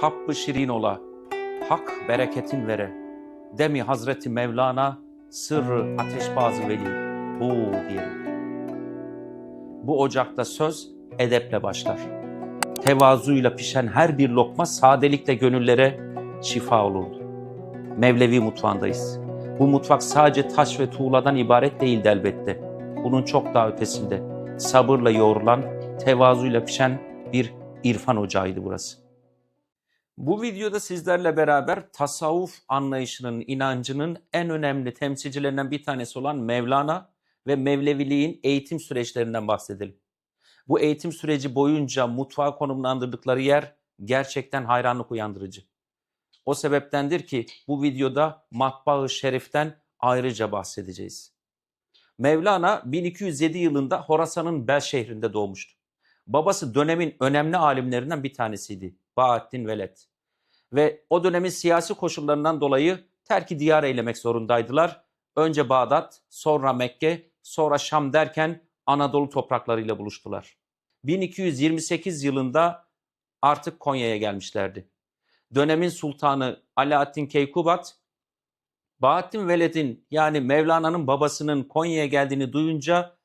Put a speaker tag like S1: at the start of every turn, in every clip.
S1: tappı şirin ola, hak bereketin vere. Demi Hazreti Mevlana, sırrı ateşbazı veli, bu diyelim. Bu ocakta söz edeple başlar. Tevazuyla pişen her bir lokma sadelikle gönüllere şifa olurdu. Mevlevi mutfağındayız. Bu mutfak sadece taş ve tuğladan ibaret değildi elbette. Bunun çok daha ötesinde sabırla yoğrulan, tevazuyla pişen bir irfan ocağıydı burası. Bu videoda sizlerle beraber tasavvuf anlayışının, inancının en önemli temsilcilerinden bir tanesi olan Mevlana ve Mevleviliğin eğitim süreçlerinden bahsedelim. Bu eğitim süreci boyunca mutfağa konumlandırdıkları yer gerçekten hayranlık uyandırıcı. O sebeptendir ki bu videoda Matbaa-ı Şerif'ten ayrıca bahsedeceğiz. Mevlana 1207 yılında Horasan'ın Bel şehrinde doğmuştu. Babası dönemin önemli alimlerinden bir tanesiydi. Bahattin Veled. Ve o dönemin siyasi koşullarından dolayı terki diyar eylemek zorundaydılar. Önce Bağdat, sonra Mekke, sonra Şam derken Anadolu topraklarıyla buluştular. 1228 yılında artık Konya'ya gelmişlerdi. Dönemin sultanı Alaaddin Keykubat, Bahattin Veled'in yani Mevlana'nın babasının Konya'ya geldiğini duyunca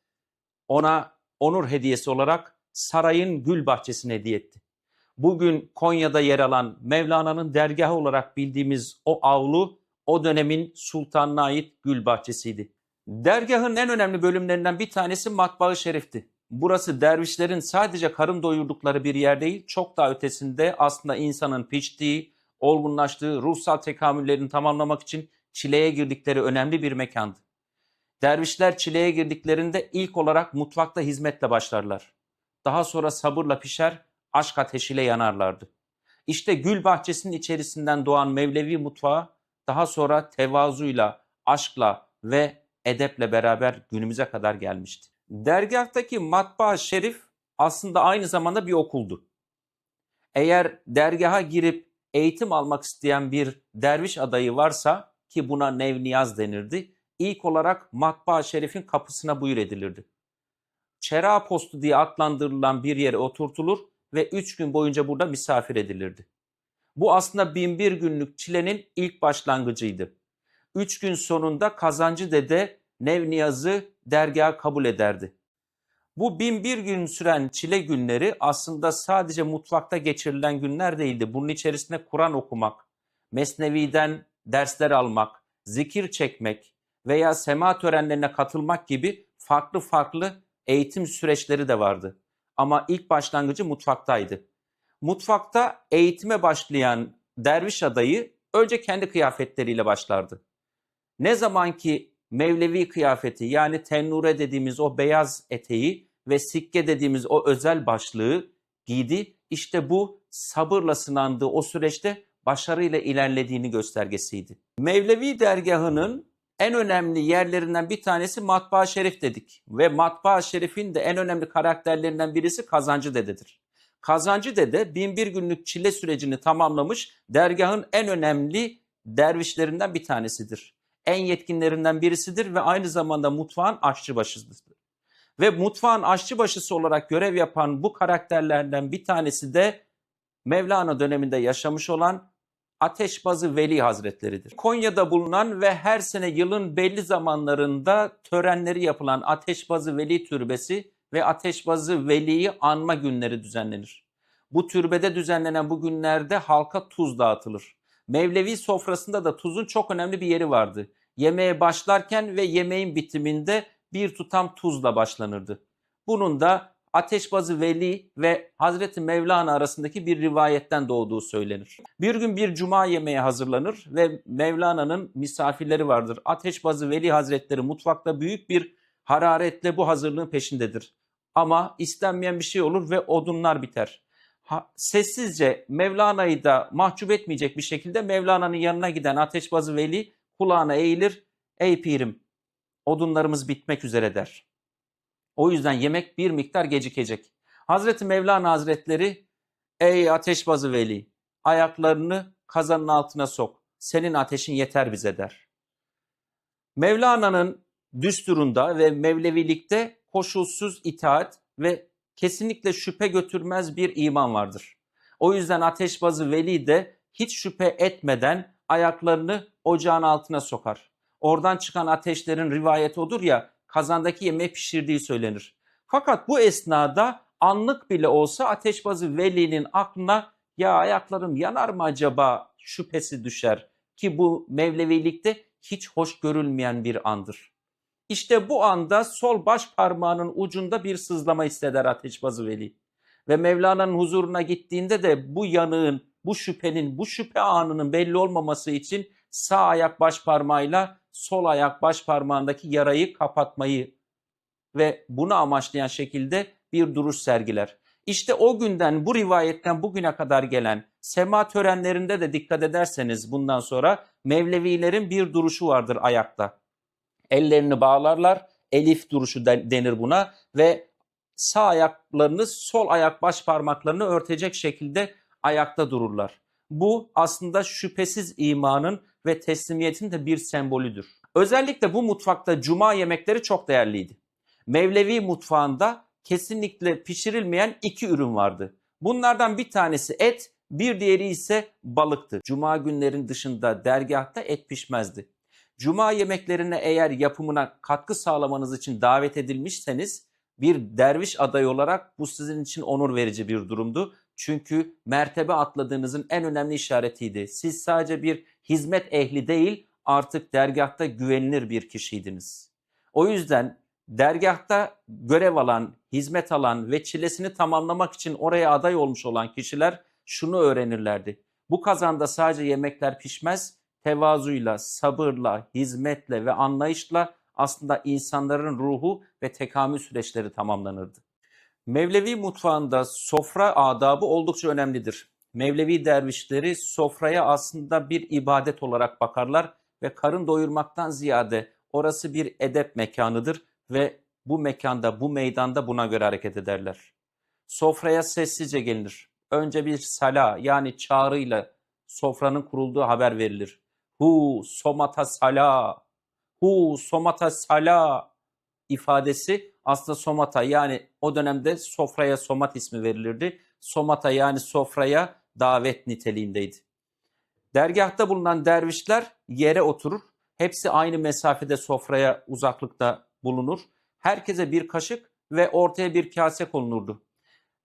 S1: ona onur hediyesi olarak sarayın gül bahçesini hediye etti. Bugün Konya'da yer alan Mevlana'nın dergahı olarak bildiğimiz o avlu o dönemin sultanına ait gül bahçesiydi. Dergahın en önemli bölümlerinden bir tanesi Matbaa-ı Şerif'ti. Burası dervişlerin sadece karın doyurdukları bir yer değil, çok daha ötesinde aslında insanın piştiği, olgunlaştığı, ruhsal tekamüllerini tamamlamak için çileye girdikleri önemli bir mekandı. Dervişler çileye girdiklerinde ilk olarak mutfakta hizmetle başlarlar. Daha sonra sabırla pişer, aşk ateşiyle yanarlardı. İşte gül bahçesinin içerisinden doğan Mevlevi mutfağı daha sonra tevazuyla, aşkla ve edeple beraber günümüze kadar gelmişti. Dergahtaki matbaa şerif aslında aynı zamanda bir okuldu. Eğer dergaha girip eğitim almak isteyen bir derviş adayı varsa ki buna nevniyaz denirdi, ilk olarak matbaa şerifin kapısına buyur edilirdi. Çera postu diye adlandırılan bir yere oturtulur ve üç gün boyunca burada misafir edilirdi. Bu aslında binbir günlük çilenin ilk başlangıcıydı. Üç gün sonunda kazancı dede Nevniyaz'ı dergaha kabul ederdi. Bu bin bir gün süren çile günleri aslında sadece mutfakta geçirilen günler değildi. Bunun içerisinde Kur'an okumak, Mesnevi'den dersler almak, zikir çekmek veya sema törenlerine katılmak gibi farklı farklı eğitim süreçleri de vardı. Ama ilk başlangıcı mutfaktaydı. Mutfakta eğitime başlayan derviş adayı önce kendi kıyafetleriyle başlardı. Ne zaman ki Mevlevi kıyafeti yani tennure dediğimiz o beyaz eteği ve sikke dediğimiz o özel başlığı giydi. İşte bu sabırla sınandığı o süreçte başarıyla ilerlediğini göstergesiydi. Mevlevi dergahının en önemli yerlerinden bir tanesi Matbaa Şerif dedik. Ve Matbaa Şerif'in de en önemli karakterlerinden birisi Kazancı Dede'dir. Kazancı Dede binbir günlük çile sürecini tamamlamış dergahın en önemli dervişlerinden bir tanesidir en yetkinlerinden birisidir ve aynı zamanda mutfağın aşçıbaşıdır. Ve mutfağın aşçıbaşısı olarak görev yapan bu karakterlerden bir tanesi de Mevlana döneminde yaşamış olan Ateşbazı Veli Hazretleridir. Konya'da bulunan ve her sene yılın belli zamanlarında törenleri yapılan Ateşbazı Veli Türbesi ve Ateşbazı Veli'yi anma günleri düzenlenir. Bu türbede düzenlenen bu günlerde halka tuz dağıtılır. Mevlevi sofrasında da tuzun çok önemli bir yeri vardı. Yemeğe başlarken ve yemeğin bitiminde bir tutam tuzla başlanırdı. Bunun da Ateşbazı Veli ve Hazreti Mevlana arasındaki bir rivayetten doğduğu söylenir. Bir gün bir cuma yemeği hazırlanır ve Mevlana'nın misafirleri vardır. Ateşbazı Veli Hazretleri mutfakta büyük bir hararetle bu hazırlığın peşindedir. Ama istenmeyen bir şey olur ve odunlar biter ha, sessizce Mevlana'yı da mahcup etmeyecek bir şekilde Mevlana'nın yanına giden Ateşbazı Veli kulağına eğilir. Ey pirim odunlarımız bitmek üzere der. O yüzden yemek bir miktar gecikecek. Hazreti Mevlana Hazretleri ey Ateşbazı Veli ayaklarını kazanın altına sok. Senin ateşin yeter bize der. Mevlana'nın düsturunda ve Mevlevilikte koşulsuz itaat ve kesinlikle şüphe götürmez bir iman vardır. O yüzden Ateşbazı Veli de hiç şüphe etmeden ayaklarını ocağın altına sokar. Oradan çıkan ateşlerin rivayeti odur ya kazandaki yemeği pişirdiği söylenir. Fakat bu esnada anlık bile olsa Ateşbazı Veli'nin aklına ya ayaklarım yanar mı acaba şüphesi düşer ki bu Mevlevilikte hiç hoş görülmeyen bir andır. İşte bu anda sol baş parmağının ucunda bir sızlama hisseder Ateşbazı Veli. Ve Mevlana'nın huzuruna gittiğinde de bu yanığın, bu şüphenin, bu şüphe anının belli olmaması için sağ ayak baş parmağıyla sol ayak baş parmağındaki yarayı kapatmayı ve bunu amaçlayan şekilde bir duruş sergiler. İşte o günden bu rivayetten bugüne kadar gelen sema törenlerinde de dikkat ederseniz bundan sonra Mevlevilerin bir duruşu vardır ayakta. Ellerini bağlarlar, elif duruşu denir buna ve sağ ayaklarını sol ayak baş parmaklarını örtecek şekilde ayakta dururlar. Bu aslında şüphesiz imanın ve teslimiyetin de bir sembolüdür. Özellikle bu mutfakta cuma yemekleri çok değerliydi. Mevlevi mutfağında kesinlikle pişirilmeyen iki ürün vardı. Bunlardan bir tanesi et, bir diğeri ise balıktı. Cuma günlerin dışında dergahta et pişmezdi. Cuma yemeklerine eğer yapımına katkı sağlamanız için davet edilmişseniz bir derviş adayı olarak bu sizin için onur verici bir durumdu. Çünkü mertebe atladığınızın en önemli işaretiydi. Siz sadece bir hizmet ehli değil artık dergahta güvenilir bir kişiydiniz. O yüzden dergahta görev alan, hizmet alan ve çilesini tamamlamak için oraya aday olmuş olan kişiler şunu öğrenirlerdi. Bu kazanda sadece yemekler pişmez, tevazuyla, sabırla, hizmetle ve anlayışla aslında insanların ruhu ve tekamül süreçleri tamamlanırdı. Mevlevi mutfağında sofra adabı oldukça önemlidir. Mevlevi dervişleri sofraya aslında bir ibadet olarak bakarlar ve karın doyurmaktan ziyade orası bir edep mekanıdır ve bu mekanda, bu meydanda buna göre hareket ederler. Sofraya sessizce gelinir. Önce bir sala yani çağrıyla sofranın kurulduğu haber verilir. Hu somata sala, hu somata sala ifadesi aslında somata yani o dönemde sofraya somat ismi verilirdi. Somata yani sofraya davet niteliğindeydi. Dergahta bulunan dervişler yere oturur. Hepsi aynı mesafede sofraya uzaklıkta bulunur. Herkese bir kaşık ve ortaya bir kase konulurdu.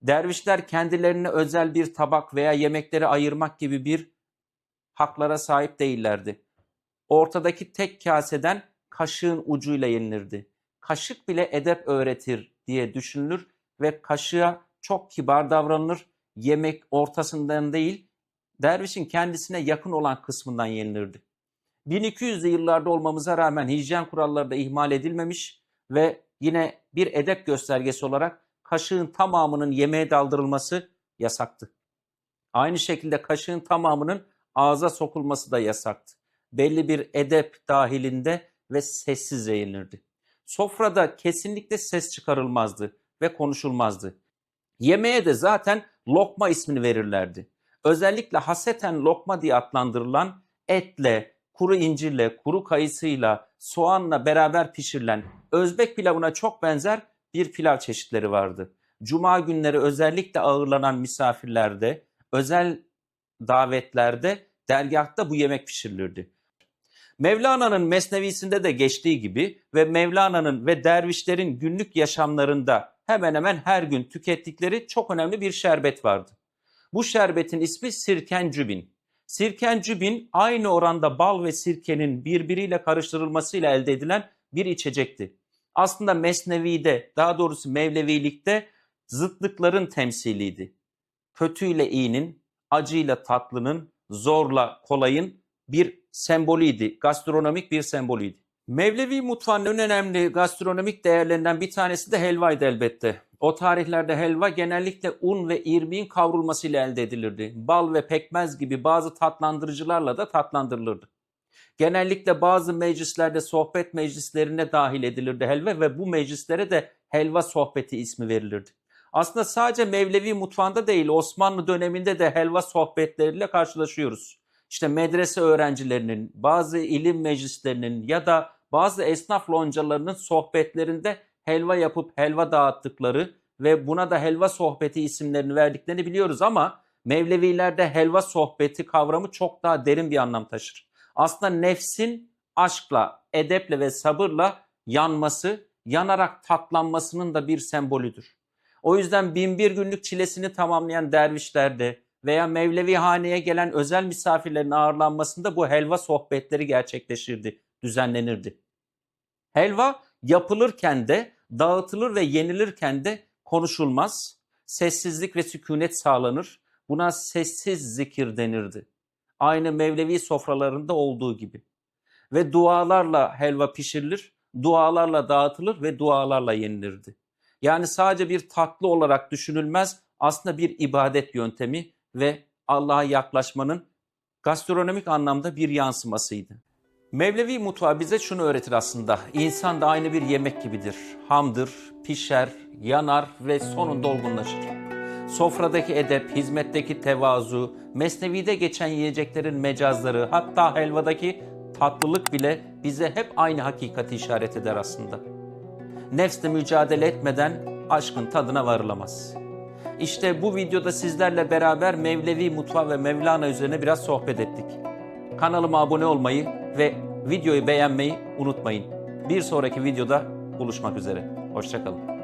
S1: Dervişler kendilerine özel bir tabak veya yemekleri ayırmak gibi bir haklara sahip değillerdi. Ortadaki tek kaseden kaşığın ucuyla yenilirdi. Kaşık bile edep öğretir diye düşünülür ve kaşığa çok kibar davranılır. Yemek ortasından değil, dervişin kendisine yakın olan kısmından yenilirdi. 1200'lü yıllarda olmamıza rağmen hijyen kuralları da ihmal edilmemiş ve yine bir edep göstergesi olarak kaşığın tamamının yemeğe daldırılması yasaktı. Aynı şekilde kaşığın tamamının ağza sokulması da yasaktı. Belli bir edep dahilinde ve sessiz yenirdi. Sofrada kesinlikle ses çıkarılmazdı ve konuşulmazdı. Yemeğe de zaten lokma ismini verirlerdi. Özellikle haseten lokma diye adlandırılan etle, kuru incirle, kuru kayısıyla, soğanla beraber pişirilen Özbek pilavına çok benzer bir pilav çeşitleri vardı. Cuma günleri özellikle ağırlanan misafirlerde, özel davetlerde dergahta bu yemek pişirilirdi. Mevlana'nın mesnevisinde de geçtiği gibi ve Mevlana'nın ve dervişlerin günlük yaşamlarında hemen hemen her gün tükettikleri çok önemli bir şerbet vardı. Bu şerbetin ismi sirkencübin. Sirkencübin aynı oranda bal ve sirkenin birbiriyle karıştırılmasıyla elde edilen bir içecekti. Aslında Mesnevi'de daha doğrusu Mevlevilikte zıtlıkların temsiliydi. Kötüyle iyinin, acıyla tatlının, zorla kolayın bir sembolüydü. Gastronomik bir sembolüydü. Mevlevi mutfağının en önemli gastronomik değerlerinden bir tanesi de helvaydı elbette. O tarihlerde helva genellikle un ve irmiğin kavrulmasıyla elde edilirdi. Bal ve pekmez gibi bazı tatlandırıcılarla da tatlandırılırdı. Genellikle bazı meclislerde sohbet meclislerine dahil edilirdi helva ve bu meclislere de helva sohbeti ismi verilirdi. Aslında sadece Mevlevi mutfağında değil Osmanlı döneminde de helva sohbetleriyle karşılaşıyoruz. İşte medrese öğrencilerinin, bazı ilim meclislerinin ya da bazı esnaf loncalarının sohbetlerinde helva yapıp helva dağıttıkları ve buna da helva sohbeti isimlerini verdiklerini biliyoruz ama Mevlevilerde helva sohbeti kavramı çok daha derin bir anlam taşır. Aslında nefsin aşkla, edeple ve sabırla yanması, yanarak tatlanmasının da bir sembolüdür. O yüzden binbir günlük çilesini tamamlayan dervişlerde veya Mevlevi haneye gelen özel misafirlerin ağırlanmasında bu helva sohbetleri gerçekleşirdi, düzenlenirdi. Helva yapılırken de, dağıtılır ve yenilirken de konuşulmaz, sessizlik ve sükunet sağlanır. Buna sessiz zikir denirdi. Aynı Mevlevi sofralarında olduğu gibi. Ve dualarla helva pişirilir, dualarla dağıtılır ve dualarla yenilirdi. Yani sadece bir tatlı olarak düşünülmez, aslında bir ibadet yöntemi ve Allah'a yaklaşmanın gastronomik anlamda bir yansımasıydı. Mevlevi mutfağı bize şunu öğretir aslında. İnsan da aynı bir yemek gibidir. Hamdır, pişer, yanar ve sonunda olgunlaşır. Sofradaki edep, hizmetteki tevazu, mesnevide geçen yiyeceklerin mecazları, hatta helvadaki tatlılık bile bize hep aynı hakikati işaret eder aslında. Nefsle mücadele etmeden aşkın tadına varılamaz. İşte bu videoda sizlerle beraber Mevlevi mutfağı ve Mevlana üzerine biraz sohbet ettik. Kanalıma abone olmayı ve videoyu beğenmeyi unutmayın. Bir sonraki videoda buluşmak üzere. Hoşçakalın.